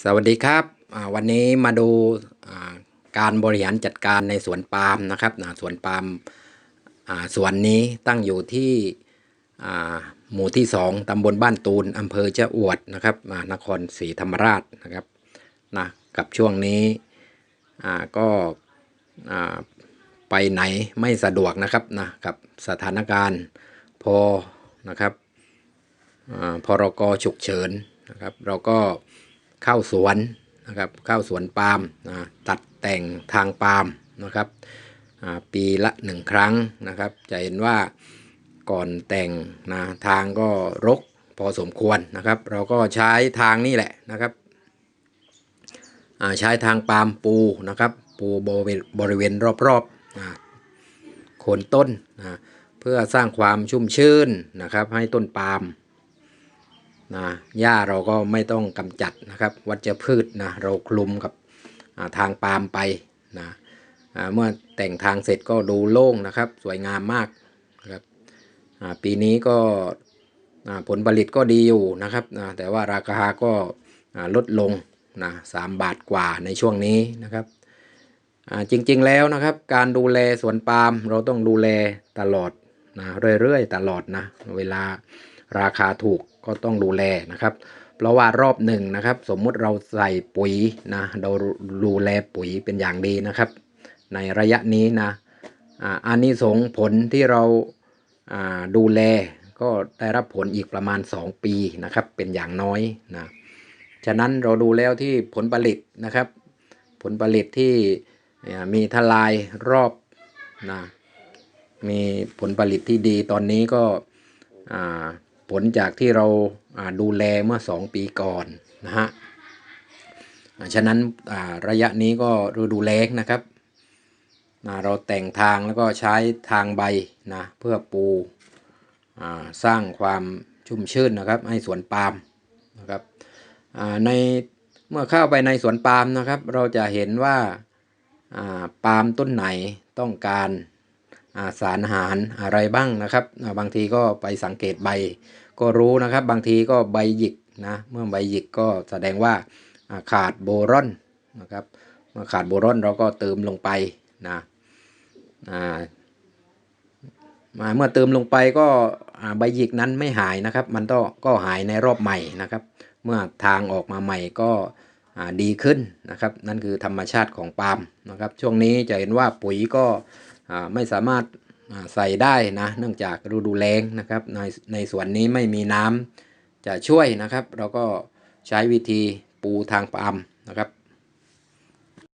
สวัสดีครับวันนี้มาดูการบริหารจัดการในสวนปาล์มนะครับสวนปาล์มสวนนี้ตั้งอยู่ที่หมู่ที่ 2ตำบลบ้านตูนอำเภอเจ้าอวดนะครับนครศรีธรรมราชนะครับนะกับช่วงนี้ก็ไปไหนไม่สะดวกนะครับนะกับสถานการณ์พอนะครับอ่าพรกฉุกเฉินนะครับ เราก็ ข้าสวนนะครับเข้าสวนปาล์มตัดแต่งทางปาล์มนะครับปีละหนึ่งครั้งนะครับ จะเห็นว่าก่อนแต่งนะทางก็รกพอสมควรนะครับ เราก็ใช้ทางนี่แหละนะครับใช้ทางปาล์มปูนะครับ ปูบริเวณบริเวณรอบๆโคนต้นนะเพื่อสร้างความชุ่มชื้นนะครับ ให้ต้นปาล์ม นะหญ้าเราก็ไม่ต้องกำจัดนะครับวัชพืชนะเราคลุมกับทางปาล์มไปนะเมื่อแต่งทางเสร็จก็ดูโล่งนะครับ สวยงามมากนะครับปีนี้ก็ผลผลิตก็ดีอยู่นะครับแต่ว่าราคาก็ลดลงนะสามบาทกว่าในช่วงนี้นะครับจริงๆแล้วนะครับ การดูแลสวนปาล์มเราต้องดูแลตลอดนะเรื่อยๆ ตลอดนะเวลา ราคาถูกก็ต้องดูแลนะครับเพราะว่ารอบหนึ่งนะครับ สมมุติเราใส่ปุ๋ยนะเราดูแลปุ๋ยเป็นอย่างดีนะครับ ในระยะนี้นะอ่าอานิสงผลที่เราดูแลก็ได้รับผลอีกประมาณ 2 ปีนะครับ เป็นอย่างน้อยนะฉะนั้นเราดูแล้วที่ผลผลิตนะครับ ผลผลิตที่มีทลายรอบนะมีผลผลิตที่ดีตอนนี้ก็ ผลจากที่เราดูแลเมื่อ 2 ปีก่อนนะฮะฉะนั้นระยะนี้ก็ฤดูแล้งนะครับ เราแต่งทางแล้วก็ใช้ทางใบนะเพื่อปูอสร้างความชุ่มชื่นนะครับ ให้สวนปาล์มนะครับในเมื่อเข้าไปในสวนปาล์มนะครับ เราจะเห็นว่าปาล์มต้นไหนต้องการ สารอาหารอะไรบ้างนะครับ บางทีก็ไปสังเกตใบ ก็รู้นะครับ บางทีก็ใบหยิกนะเมื่อใบหยิกก็แสดงว่าขาดโบรอนนะครับเมื่อขาดโบรอนเราก็เติมลงไปนะมาเมื่อเติมลงไปก็ใบหยิกนั้นไม่หายนะครับ มันก็ก็หายในรอบใหม่นะครับ เมื่อทางออกมาใหม่ก็ดีขึ้นนะครับ นั่นคือธรรมชาติของปาล์มนะครับ ช่วงนี้จะเห็นว่าปุ๋ยก็ ไม่สามารถอ่าใส่ได้นะเนื่องจากฤดูแล้งนะครับในในส่วนนี้ไม่มีน้ำจะช่วยนะครับ เราก็ใช้วิธีปูทางปาล์มนะครับ